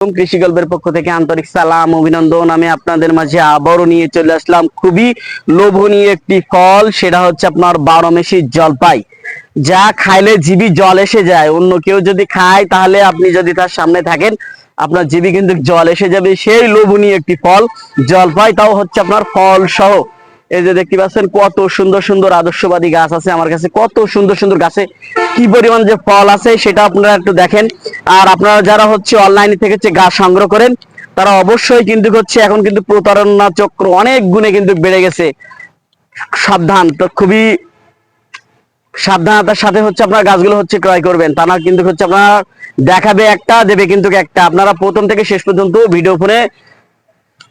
কৃষি গল্পের পক্ষ থেকে আন্তরিক সালাম, অভিনন্দন। আমি আপনাদের মাঝে আবারও নিয়ে চলে আসলাম খুবই লোভনীয় একটি ফল, সেটা হচ্ছে আপনার বারো মেশি জলপাই। যা খাইলে জিবি জল এসে যায়। অন্য কেউ যদি খায়, তাহলে আপনি যদি তার সামনে থাকেন, আপনার জিবি কিন্তু জল এসে যাবে। সেই লোভনীয় একটি ফল, জলপাই, তাও হচ্ছে আপনার ফল সহ এই যে দেখতে পাচ্ছেন কত সুন্দর সুন্দর আদর্শবাদী গাছ আছে আমার কাছে, কত সুন্দর সুন্দর গাছে কি পরিমাণ যে ফল আছে সেটা আপনারা একটু দেখেন। আর আপনারা যারা হচ্ছে অনলাইন থেকে হচ্ছে গাছ সংগ্রহ করেন, তারা অবশ্যই কিন্তু হচ্ছে এখন কিন্তু প্রতারণা চক্র অনেক গুণে কিন্তু বেড়ে গেছে। সাবধান, তো খুবই সাবধানতার সাথে হচ্ছে আপনার গাছগুলো হচ্ছে ক্রয় করবেন। তা না কিন্তু হচ্ছে আপনারা দেখাবে একটা, দেবে কিন্তু একটা। আপনারা প্রথম থেকে শেষ পর্যন্ত ভিডিও ফোনে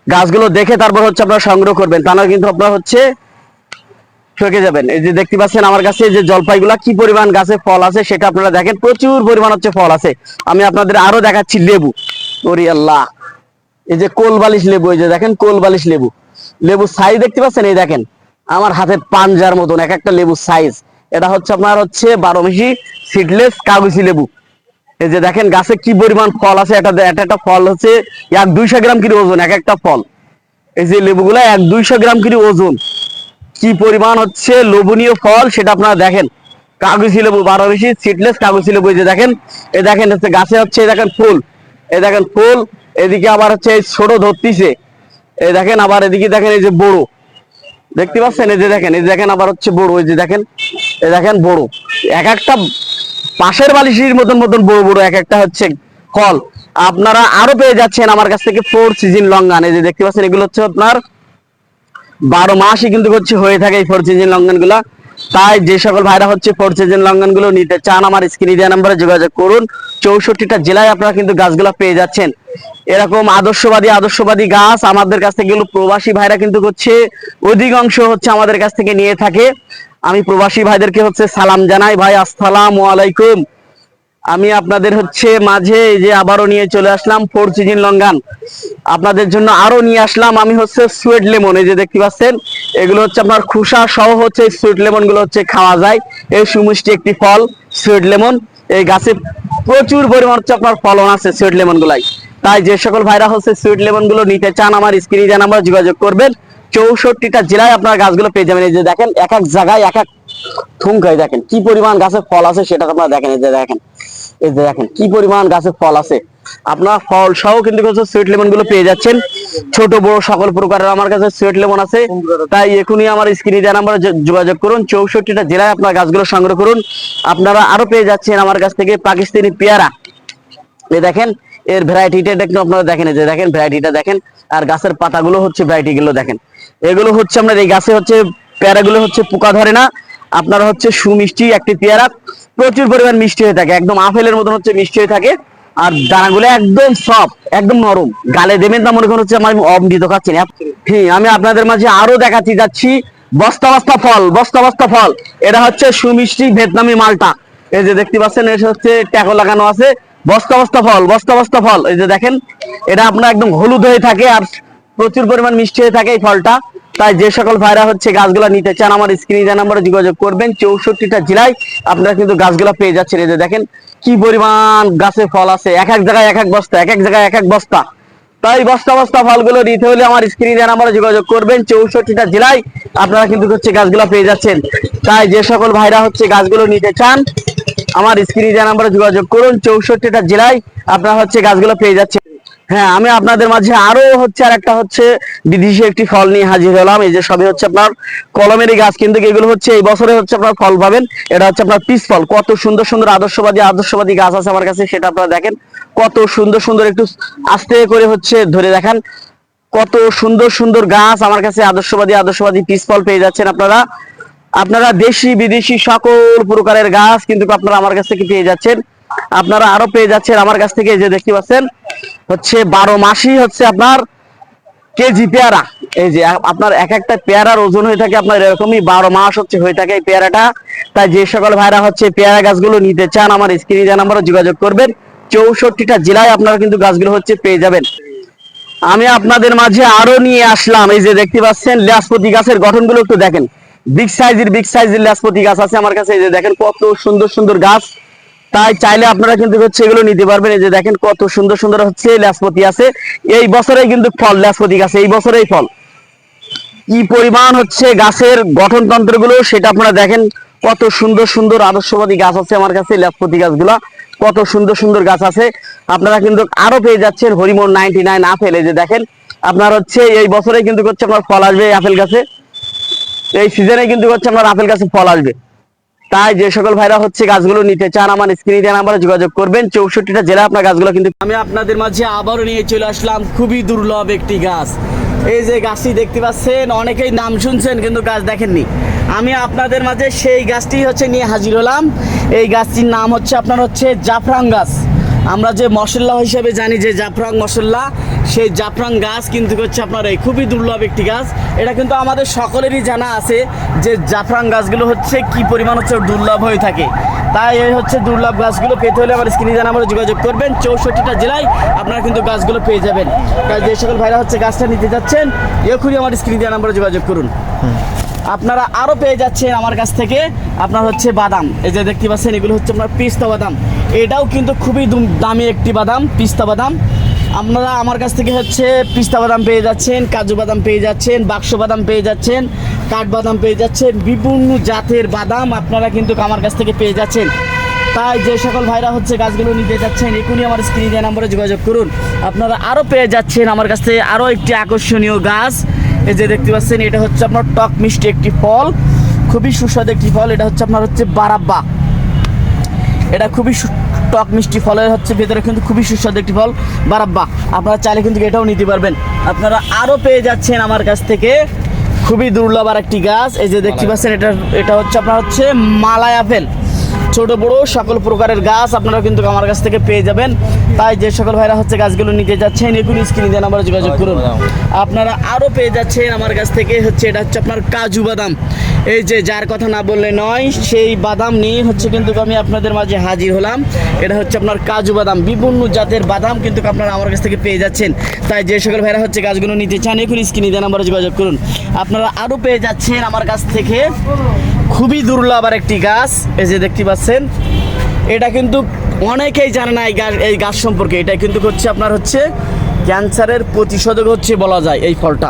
গাছগুলো দেখে তারপর হচ্ছে আপনারা সংগ্রহ করবেন। তা না কিন্তু আপনারা হচ্ছে ঠকে যাবেন। এই যে দেখতে পাচ্ছেন আমার কাছে যে জলপাইগুলা কি পরিমাণ গাছে ফল আছে সেটা আপনারা দেখেন। প্রচুর পরিমাণ হচ্ছে ফল আছে। আমি আপনাদের আরও দেখাচ্ছি লেবু। ওরি আল্লাহ। এই যে কোল বালিশ লেবু, এই যে দেখেন কোল বালিশ লেবু। লেবু সাইজ দেখতে পাচ্ছেন? এই দেখেন। আমার হাতের পাঞ্জার মতন, এক একটা লেবু সাইজ এটা হচ্ছে আপনার হচ্ছে বারো মিশি সিডলেস কাগজি লেবু। এই যে দেখেন গাছে কি পরিমাণ ফল আছে, এটা একটা একটা ফল হচ্ছে এক দুইশো গ্রাম কিলো ওজন, এক একটা ফল। এই যে লেবুগুলা এক দুইশো গ্রাম কিলো ওজন। কি পরিমাণ হচ্ছে লোভনীয় ফল সেটা আপনারা দেখেন। কাগজি লেবু বারো বেশি সিটলেস কাগজি লেবু, এই যে দেখেন, এই দেখেন হচ্ছে গাছে হচ্ছে দেখেন ফুল। এই দেখেন ফুল, এদিকে আবার হচ্ছে ছোট ধরতিছে। এই দেখেন আবার এদিকে দেখেন এই যে বড়। দেখতে পাচ্ছেন? এই যে দেখেন, এই দেখেন আবার হচ্ছে বড়, এই যে দেখেন, এই দেখেন বড়। এক একটা পাশের বালিশির মতন মতন বড় বড় এক একটা হচ্ছে কল। আপনারা আরও পেয়ে যাচ্ছেন আমার কাছ থেকে ফোর সিজন লঙ্গান এই যে দেখতে পাচ্ছেন, এগুলো হচ্ছে আপনার বারো মাসই কিন্তু হচ্ছে হয়ে থাকে এই ফোর সিজন লঙ্গানগুলা। তাই যে সকল ভাইরা হচ্ছে ফোর সিজন লঙ্ঘনগুলো নিতে চান, আমার স্ক্রিনে দেওয়া নাম্বারে যোগাযোগ করুন। চৌষট্টিটা জেলায় আপনারা কিন্তু গাছগুলো পেয়ে যাচ্ছেন। এরকম আদর্শবাদী আদর্শবাদী গাছ আমাদের কাছ থেকে প্রবাসী ভাইরা কিন্তু হচ্ছে অধিকাংশ হচ্ছে আমাদের কাছ থেকে নিয়ে থাকে। আমি প্রবাসী ভাইদেরকে হচ্ছে সালাম জানাই। ভাই, আসসালাম আলাইকুম। আমি আপনাদের হচ্ছে মাঝে যে আবারও নিয়ে চলে আসলাম ফোর সিজন লঙ্গান আপনাদের জন্য আরও নিয়ে আসলাম। আমি হচ্ছে সুয়েট লেমন এই যে দেখতে পাচ্ছেন, এগুলো হচ্ছে আপনার খুসা সহ হচ্ছে সুয়েট লেমনগুলো হচ্ছে খাওয়া যায়। এই সুমিষ্টি একটি ফল সুয়েট লেমন এই গাছে প্রচুর পরিমাণ হচ্ছে আপনার ফলন আছে সুয়েট লেমন গুলাই। তাই যে সকল ভাইরা হচ্ছে সুইট লেমনগুলো নিতে চান, আমার স্ক্রিনে দেন আমরা যোগাযোগ করবেন, চৌষট্টিটা জেলায় আপনার গাছগুলো পেয়ে যাবেন। এই যে দেখেন, এক এক জায়গায় এক এক থুমকায় দেখেন, কি পরিমাণ গাছে ফল আছে সেটা আপনারা দেখেন, এই যে দেখেন, এই যে দেখেন, কি পরিমাণ গাছে ফল আছে। আপনার ফল সহ কিন্তু সুইট লেমনগুলো পেয়ে যাচ্ছেন। ছোট, বড় সকল প্রকারের আমার কাছে সুইট লেমন আছে। তাই এখনই আমার স্ক্রিনে দেওয়া নাম্বারে যোগাযোগ করুন, চৌষট্টিটা জেলায় আপনার গাছগুলো সংগ্রহ করুন। আপনারা আরও পেয়ে যাচ্ছেন আমার কাছ থেকে পাকিস্তানি পেয়ারা। এই দেখেন, এর ভ্যারাইটিটা একটু আপনারা দেখেন যে দেখেন ভ্যারাইটিটা দেখেন, আর গাছের পাতাগুলো হচ্ছে ভ্যারাইটি গুলো দেখেন। এগুলো হচ্ছে আপনার, এই গাছে হচ্ছে, পেয়ারাগুলো হচ্ছে পোকা ধরে না। আপনার হচ্ছে সুমিষ্টি একটি পেয়ারা। প্রচুর পরিমাণ মিষ্টি হয়ে থাকে। একদম আপেলের মতন হচ্ছে মিষ্টি হয়ে থাকে। আর দানাগুলো একদম সফট একদম নরম। গালে দেবেন তা মনে করেন হচ্ছে আমার অমৃত খাচ্ছি না হ্যাঁ আমি আপনাদের মাঝে আরও দেখাচ্ছি যাচ্ছি। বস্তা বস্তা ফল, বস্তা বস্তা ফল। এটা হচ্ছে সুমিষ্টি ভিয়েতনামি মালটা। এই যে দেখতে পাচ্ছেন, এটা হচ্ছে ট্যাকো লাগানো আছে। বস্তা বস্তা ফল, বস্তা বস্তা ফল। এই যে দেখেন, এটা আপনার একদম হলুদ হয়ে থাকে আর প্রচুর পরিমাণ মিষ্টি হয়ে থাকে এই ফলটা। তাই যে সকল ভাইরা হচ্ছে গাছগুলা নিতে চান, আমার স্ক্রিনে নাম্বারে যোগাযোগ করবেন, চৌষট্টিটা জেলায় আপনারা কিন্তু গাছগুলা পেয়ে যাচ্ছেন। এই যে দেখেন, কি পরিমাণ গাছে ফল আছে, এক এক জায়গায় এক এক বস্তা, এক এক জায়গায় এক এক বস্তা। তাই বস্তা বস্তা ফলগুলো নিতে হলে আমার স্ক্রিনে নাম্বারে যোগাযোগ করবেন, চৌষট্টিটা জেলায় আপনারা কিন্তু হচ্ছে গাছগুলা পেয়ে যাচ্ছেন। তাই যে সকল ভাইরা হচ্ছে গাছগুলো নিতে চান, আমার স্ক্রিনে নাম্বারে যোগাযোগ করুন, চৌষট্টিটা জেলায় আপনারা হচ্ছে গাছগুলো পেয়ে যাচ্ছেন। হ্যাঁ আমি আপনাদের মাঝে আরও হচ্ছে আর একটা হচ্ছে বিদেশি একটি ফল নিয়ে হাজির হলাম। এই যে সবই হচ্ছে আপনার কলমেরই গাছ, কিন্তু এগুলো হচ্ছে এই বছরে হচ্ছে আপনার ফল পাবেন। এটা হচ্ছে আপনার পিস ফল। কত সুন্দর সুন্দর আদর্শবাদী আদর্শবাদী গাছ আছে আমার কাছে, সেটা আপনারা দেখেন। কত সুন্দর সুন্দর একটু আস্তে করে হচ্ছে ধরে দেখান। কত সুন্দর সুন্দর গাছ আমার কাছে আদর্শবাদী আদর্শবাদী পিস ফল পেয়ে যাচ্ছেন আপনারা। আপনারা দেশি বিদেশি সকল প্রকারের গাছ কিন্তু আপনারা আমার কাছ থেকে পেয়ে যাচ্ছেন। আপনারা আরও পেয়ে যাচ্ছেন আমার কাছ থেকে যে দেখতে পাচ্ছেন, হচ্ছে বারো মাসই হচ্ছে আপনার কেজি পেয়ারা। এই যে আপনার এক একটা পেয়ারার ওজন হয়ে থাকে আপনার এরকমই বারো মাস হচ্ছে হয়ে থাকে এই পেয়ারাটা। তাই যে সকল ভাইরা হচ্ছে পেয়ারা গাছগুলো নিতে চান, আমার স্ক্রিনে নাম্বারে যোগাযোগ করবেন, চৌষট্টিটা জেলায় আপনারা কিন্তু গাছগুলো হচ্ছে পেয়ে যাবেন। আমি আপনাদের মাঝে আরও নিয়ে আসলাম, এই যে দেখতে পাচ্ছেন, ল্যাসপতি গাছের গঠনগুলো একটু দেখেন। বিগ সাইজের বিগ সাইজের ল্যাসপতি গাছ আছে আমার কাছে, এই যে দেখেন কত সুন্দর সুন্দর গাছ। তাই চাইলে আপনারা কিন্তু হচ্ছে এগুলো নিতে পারবেন। এই যে দেখেন কত সুন্দর সুন্দর হচ্ছে ল্যাসপতি আছে। এই বছরেই কিন্তু ফল, ল্যাসপতি গাছে, এই বছরেই ফল। কি পরিমাণ হচ্ছে গাছের গঠনতন্ত্রগুলো সেটা আপনারা দেখেন। কত সুন্দর সুন্দর আদর্শবাদী গাছ আছে আমার কাছে, ল্যাসপতি গাছগুলা। কত সুন্দর সুন্দর গাছ আছে। আপনারা কিন্তু আরও পেয়ে যাচ্ছেন হরিমোন নাইনটি নাইন আপেল। এই যে দেখেন, আপনার হচ্ছে এই বছরে কিন্তু হচ্ছে আপনার ফল আসবে আপেল গাছে। এই সিজনে কিন্তু হচ্ছে আপনার আপেল গাছে ফল আসবে। তাই যে সকল ভাইরা হচ্ছে গাছগুলো নিতে চান, আমার স্ক্রিনে দেওয়া নাম্বারে যোগাযোগ করবেন। চৌষট্টিটা জেলা আপনার গাছগুলো কিন্তু আমি আপনাদের মাঝে আবারও নিয়ে চলে আসলাম। খুবই দুর্লভ একটি গাছ। এই যে গাছটি দেখতে পাচ্ছেন, অনেকেই নাম শুনছেন কিন্তু গাছ দেখেননি। আমি আপনাদের মাঝে সেই গাছটি হচ্ছে নিয়ে হাজির হলাম। এই গাছটির নাম হচ্ছে, আপনার হচ্ছে জাফরান গাছ। আমরা যে মশলা হিসেবে জানি যে জাফরাং মশলা সেই জাফরাং গাছ কিন্তু হচ্ছে আপনার এই খুবই দুর্লভ একটি গাছ। এটা কিন্তু আমাদের সকলেরই জানা আছে যে জাফরাং গাছগুলো হচ্ছে কি পরিমাণ হচ্ছে দুর্লভ হয়ে থাকে। তাই এই হচ্ছে দুর্লভ গাছগুলো পেতে হলে আমার স্ক্রিনে জানা যোগাযোগ করবেন, চৌষট্টিটা জেলায় আপনারা কিন্তু গাছগুলো পেয়ে যাবেন। তাই যে সকল ভাইরা হচ্ছে গাছটা নিতে যাচ্ছেন, এখনই আমার স্ক্রিনে দেওয়া নাম্বারে যোগাযোগ করুন। আপনারা আরও পেয়ে যাচ্ছেন আমার কাছ থেকে। আপনার হচ্ছে বাদাম। এই যে দেখতে পাচ্ছেন, এগুলো হচ্ছে আপনার পিস্তা বাদাম। এটাও কিন্তু খুবই দামি একটি বাদাম, পিস্তা বাদাম। আপনারা আমার কাছ থেকে হচ্ছে পিস্তা বাদাম পেয়ে যাচ্ছেন, কাজু বাদাম পেয়ে যাচ্ছেন, বাক্স বাদাম পেয়ে যাচ্ছেন কাঠবাদাম পেয়ে যাচ্ছেন, বিভিন্ন জাতের বাদাম আপনারা কিন্তু আমার কাছ থেকে পেয়ে যাচ্ছেন। তাই যে সকল ভাইরা হচ্ছে গাছগুলো নিতে যাচ্ছেন, এখনই আমার স্ক্রিনে নম্বরে যোগাযোগ করুন। আপনারা আরও পেয়ে যাচ্ছেন আমার কাছ থেকে আরও একটি আকর্ষণীয় গাছ। এই যে দেখতে পাচ্ছেন এটা হচ্ছে আপনার টক মিষ্টি একটি ফল। খুবই সুস্বাদু একটি ফল। এটা হচ্ছে আপনার হচ্ছে বারাব্বা। এটা খুবই টক মিষ্টি ফলের হচ্ছে ভেতরে কিন্তু খুবই সুস্বাদু একটি ফল বারাব্বা। আপনারা চাইলে কিন্তু এটাও নিতে পারবেন। আপনারা আরও পেয়ে যাচ্ছেন আমার কাছ থেকে খুবই দুর্লভ আর একটি গাছ। এই যে দেখতে পাচ্ছেন এটা এটা হচ্ছে আপনার হচ্ছে মালায় আপেল। ছোট বড় সকল প্রকারের গাছ আপনারা কিন্তু আমার কাছ থেকে পেয়ে যাবেন। তাই যে সকল ভাইরা হচ্ছে গাছগুলো নিতে যাচ্ছেন এগুলি স্ক্রিনে দেন আমরা যোগাযোগ করুন। আপনারা আরও পেয়ে যাচ্ছেন আমার কাছ থেকে হচ্ছে এটা হচ্ছে আপনার কাজু বাদাম। এই যে যার কথা না বললে নয় সেই বাদাম নিয়ে হচ্ছে কিন্তু আমি আপনাদের মাঝে হাজির হলাম। এটা হচ্ছে আপনার কাজু বাদাম বিভিন্ন জাতের বাদাম কিন্তু আপনারা আমার কাছ থেকে পেয়ে যাচ্ছেন। তাই যে সকল ভাইরা হচ্ছে গাছগুলো নিতে চান এখন স্ক্রিনে দেন আমরা যোগাযোগ করুন। আপনারা আরও পেয়ে যাচ্ছেন আমার কাছ থেকে খুবই দুর্লভ আর একটি গাছ এই যে দেখতে পাচ্ছেন। এটা কিন্তু অনেকেই জানে না এই গাছ এই গাছ সম্পর্কে। এটা কিন্তু হচ্ছে আপনার হচ্ছে ক্যান্সারের প্রতিষেধক হচ্ছে বলা যায় এই ফলটা।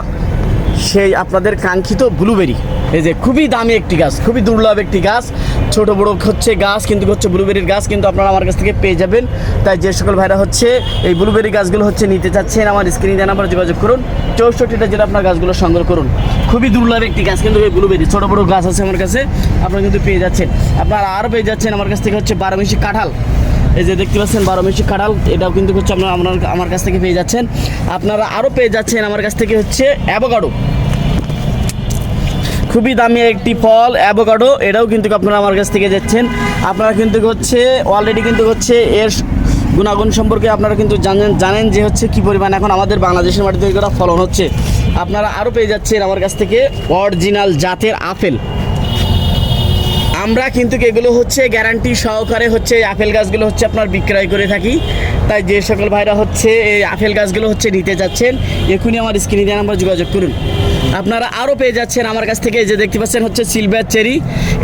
সেই আপনাদের কাঙ্ক্ষিত ব্লুবেরি এই যে খুবই দামি একটি গাছ, খুবই দুর্লভ একটি গাছ। ছোট বড় হচ্ছে গাছ, কিন্তু হচ্ছে ব্লুবেরির গাছ কিন্তু আপনারা আমার কাছ থেকে পেয়ে যাবেন। তাই যে সকল ভাইরা হচ্ছে এই ব্লুবেরি গাছগুলো হচ্ছে নিতে চাচ্ছেন, আমার স্ক্রিনে দেন আমরা যোগাযোগ করুন। চৌষট্টিটা জেলা আপনার গাছগুলো সংগ্রহ করুন। খুবই দুর্লভ একটি গাছ কিন্তু এই ব্লুবেরি ছোট বড় গাছ আছে আমার কাছে, আপনারা কিন্তু পেয়ে যাচ্ছেন। আপনারা আরও পেয়ে যাচ্ছেন আমার কাছ থেকে হচ্ছে বারোমিশি কাঁঠাল। এই যে দেখতে পাচ্ছেন বারো মিশি কাঁঠাল এটাও কিন্তু হচ্ছে আপনারা আপনার আমার কাছ থেকে পেয়ে যাচ্ছেন। আপনারা আরও পেয়ে যাচ্ছেন আমার কাছ থেকে হচ্ছে অ্যাভোকাডো। খুবই দামি একটি ফল, অ্যাভোকাডো, এটাও কিন্তু আপনারা আমার কাছ থেকে যাচ্ছেন। আপনারা কিন্তু হচ্ছে অলরেডি কিন্তু হচ্ছে এর গুণাগুণ সম্পর্কে আপনারা কিন্তু জানেন জানেন যে হচ্ছে কি পরিমাণ এখন আমাদের বাংলাদেশের মাটিতে করা ফলন হচ্ছে। আপনারা আরও পেয়ে যাচ্ছেন আমার কাছ থেকে অরিজিনাল জাতের আপেল। আমরা কিন্তু এগুলো হচ্ছে গ্যারান্টি সহকারে হচ্ছে আপেল গাছগুলো হচ্ছে আপনার বিক্রয় করে থাকি। তাই যে সকল ভাইরা হচ্ছে এই আপেল গাছগুলো হচ্ছে নিতে যাচ্ছেন এখনই আমার স্ক্রিনে দেওয়া নাম্বার যোগাযোগ করুন। আপনারা আরও পেয়ে যাচ্ছেন আমার কাছ থেকে যে দেখতে পাচ্ছেন হচ্ছে সিলভার চেরি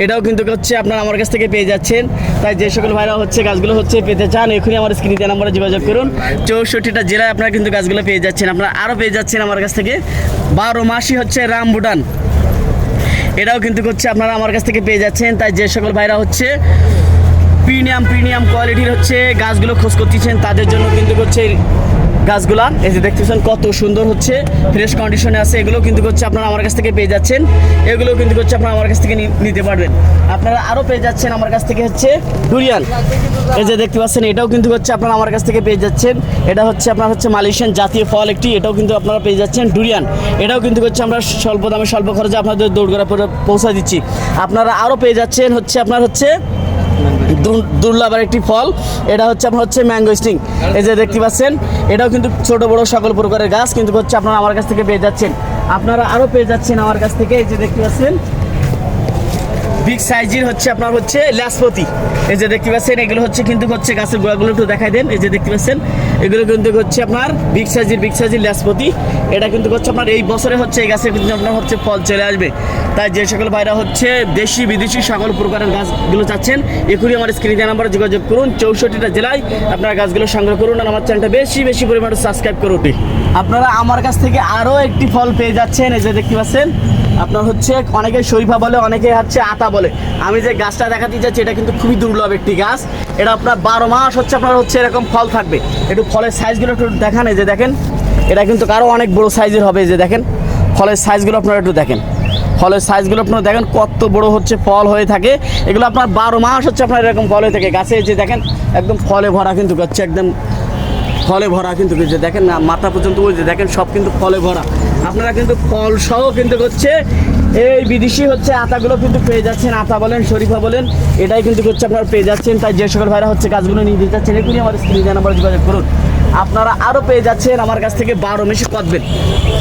এটাও কিন্তু হচ্ছে আপনারা আমার কাছ থেকে পেয়ে যাচ্ছেন। তাই যে সকল ভাইরা হচ্ছে গাছগুলো হচ্ছে পেতে চান এখনই আমার স্ক্রিনে দেওয়া নাম্বারে যোগাযোগ করুন। চৌষট্টিটা জেলায় আপনারা কিন্তু গাছগুলো পেয়ে যাচ্ছেন, আপনারা আরও পেয়ে যাচ্ছেন আমার কাছ থেকে। বারো মাসই হচ্ছে রামবুটান। এটাও কিন্তু হচ্ছে আপনারা আমার কাছ থেকে পেয়ে যাচ্ছেন। তাই যে সকল ভাইরা হচ্ছে প্রিমিয়াম প্রিমিয়াম কোয়ালিটির হচ্ছে গাছগুলো খোঁজ করতেছেন, তাদের জন্য কিন্তু হচ্ছে গাছগুলা। এই যে দেখতেছেন কত সুন্দর হচ্ছে ফ্রেশ কন্ডিশনে আছে। এগুলো কিন্তু হচ্ছে আপনারা আমার কাছ থেকে পেয়ে যাচ্ছেন। এগুলো কিন্তু হচ্ছে আপনারা আমার কাছ থেকে নিতে পারবেন। আপনারা আরও পেয়ে যাচ্ছেন আমার কাছ থেকে হচ্ছে ডুরিয়ান এই যে দেখতে পাচ্ছেন, এটাও কিন্তু হচ্ছে আপনারা আমার কাছ থেকে পেয়ে যাচ্ছেন। এটা হচ্ছে আপনার হচ্ছে মালয়েশিয়ান জাতীয় ফল একটি, এটাও কিন্তু আপনারা পেয়ে যাচ্ছেন ডুরিয়ান এটাও কিন্তু হচ্ছে আমরা স্বল্প দামে, স্বল্প খরচে আপনাদের দৌড়গড়া পৌঁছা দিচ্ছি। আপনারা আরও পেয়ে যাচ্ছেন হচ্ছে আপনার হচ্ছে দুর- দুর্লভ একটি ফল। এটা হচ্ছে আপনার হচ্ছে ম্যাঙ্গো স্টিং। এই যে দেখতে পাচ্ছেন, এটাও কিন্তু ছোট, বড় সকল প্রকারের গাছ, কিন্তু হচ্ছে আপনারা আমার কাছ থেকে পেয়ে যাচ্ছেন। আপনারা আরও পেয়ে যাচ্ছেন আমার কাছ থেকে, এই যে দেখতে পাচ্ছেন বিগ সাইজের হচ্ছে আপনার হচ্ছে ল্যাসপতি। এই যে দেখতে পাচ্ছেন, এগুলো হচ্ছে কিন্তু হচ্ছে গাছের গোড়াগুলো একটু দেখাই দেন। এই যে দেখতে পাচ্ছেন, এগুলো কিন্তু হচ্ছে আপনার বিগ সাইজের বিগ সাইজের ল্যাসপতি। এটা কিন্তু হচ্ছে আপনার এই বছরে হচ্ছে এই গাছের কিন্তু আপনার হচ্ছে ফল চলে আসবে। তাই যে সকল ভাইরা হচ্ছে দেশি, বিদেশি সকল প্রকারের গাছগুলো চাচ্ছেন, এখনই আমার স্ক্রিনে নাম্বারে যোগাযোগ করুন। চৌষট্টিটা জেলায় আপনারা গাছগুলো সংগ্রহ করুন আর আমার চ্যানেলটা বেশি বেশি পরিমাণে সাবস্ক্রাইব করুন। আপনারা আমার কাছ থেকে আরও একটি ফল পেয়ে যাচ্ছেন। এই যে দেখতে পাচ্ছেন আপনার হচ্ছে অনেকে শরীফা বলে, অনেকে হচ্ছে আতা বলে। আমি যে গাছটা দেখাতে যাচ্ছি এটা কিন্তু খুবই দুর্লভ একটি গাছ। এটা আপনার বারো মাস হচ্ছে আপনার হচ্ছে এরকম ফল থাকবে। একটু ফলের সাইজগুলো একটু দেখান, এই যে দেখেন। এটা কিন্তু আরও অনেক বড় সাইজের হবে যে দেখেন। ফলের সাইজগুলো আপনারা একটু দেখেন। ফলের সাইজগুলো আপনারা দেখেন, কত বড় হচ্ছে ফল হয়ে থাকে। এগুলো আপনার বারো মাস হচ্ছে আপনার এরকম ফল হয়ে থাকে। গাছে যে দেখেন, একদম ফলে ভরা কিন্তু হচ্ছে একদম ফলে ভরা কিন্তু যে দেখেন না, মাথা পর্যন্ত ওই যে দেখেন, সব কিন্তু ফলে ভরা। আপনারা কিন্তু ফল সহ কিন্তু হচ্ছে, এই বিদেশি হচ্ছে আতাগুলো কিন্তু পেয়ে যাচ্ছেন। আতা বলেন, শরীফা বলেন, এটাই কিন্তু হচ্ছে আপনারা পেয়ে যাচ্ছেন। তাই যে সকল ভাইরা হচ্ছে গাছগুলো নিয়ে দিতে চাচ্ছেন এগুলি আমার স্ক্রিনে নাম্বার যোগাযোগ করুন। আপনারা আরও পেয়ে যাচ্ছেন, আমার কাছ থেকে বারো মেশে কদবেন।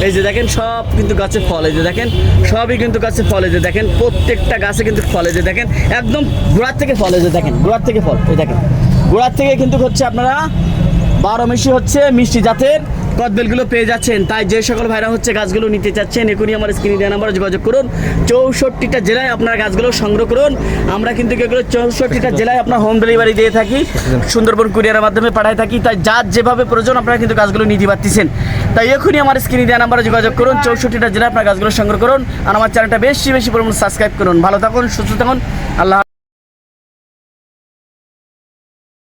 এই যে দেখেন, সব কিন্তু গাছে ফল, এই যে দেখেন, সবই কিন্তু গাছে ফল, এই যে দেখেন, প্রত্যেকটা গাছে কিন্তু ফল, এই যে দেখেন, একদম গোড়ার থেকে ফল, এই যে দেখেন, গোড়ার থেকে ফল, এই দেখেন। গোড়ার থেকে কিন্তু হচ্ছে আপনারা বারো মেশি হচ্ছে মিষ্টি জাতের কদবেলগুলো পেয়ে যাচ্ছেন। তাই যে সকল ভাইরা হচ্ছে গাছগুলো নিতে চাচ্ছেন, এখনই আমার স্ক্রিনে দেওয়া নাম্বারে যোগাযোগ করুন। চৌষট্টিটা জেলায় আপনার গাছগুলো সংগ্রহ করুন। আমরা কিন্তু এগুলো চৌষট্টিটা জেলায় আপনার হোম ডেলিভারি দিয়ে থাকি। সুন্দরবন কুরিয়ারের মাধ্যমে পাঠাই থাকি। তাই যার যেভাবে প্রয়োজন আপনারা কিন্তু গাছগুলো নিতে পারতেছেন। তাই এখনই আমার স্ক্রিনে দেওয়া নাম্বারে যোগাযোগ করুন। চৌষট্টিটা জেলায় আপনার গাছগুলো সংগ্রহ করুন। আর আমার চ্যানেলটা বেশি বেশি পরিমাণ সাবস্ক্রাইব করুন। ভালো থাকুন, সুস্থ থাকুন। আল্লাহ